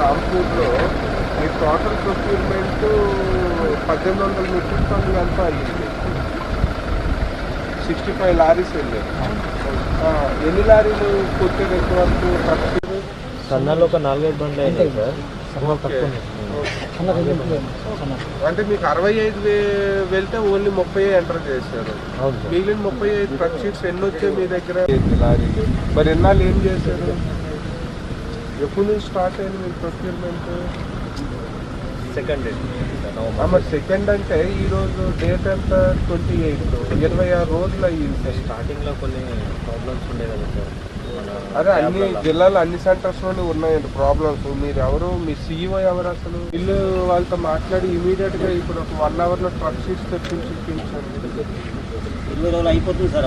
రాంపూర్లో మీ total procurement పద్దెనిమిది వందల మెట్రిక్ టన్నులు ఎంత అయ్యింది. సిక్స్టీ ఫైవ్ లారీస్ వెళ్ళాయి. ఎన్ని లారీలు కొట్టారు ఎంతవరకు ట్రక్స్ సన్నాలు ఒక నాలుగైదు బండ్లు అయినాయి సార్. అంటే మీకు అరవై ఐదు వే- వెళ్తే ఓన్లీ ముప్పై ఎంటర్ చేశారు. మిగిలిన ముప్పై ఐదు ట్రక్ షీట్స్ ఎన్ని వచ్చాయి మీ దగ్గర? లారీలు? మరి ఎన్నాళ్ళు ఏం చేశారు? ఎప్పుడు నుంచి స్టార్ట్ అయింది మీ ప్రొక్యూర్మెంట్ సెకండ్ డే మరి సెకండ్ అంటే ఈ రోజు డేట్ ఎంత? ట్వంటీ ఎయిత్ ఇరవై ఆరు రోజులు అయ్యింది. స్టార్టింగ్లో కొన్ని ప్రాబ్లమ్స్ ఉండే కదా సార్. అదే అన్ని. జిల్లాలో అన్ని సెంటర్స్లోనే ఉన్నాయండి ప్రాబ్లమ్స్ మీరు ఎవరు? మీ సీఈఓ ఎవరు అసలు? వీళ్ళు వాళ్ళతో మాట్లాడి ఇమీడియట్గా ఇప్పుడు ఒక వన్ అవర్లో ట్రక్ షీట్స్ తెప్పించి రోజులు అయిపోతుంది సార్.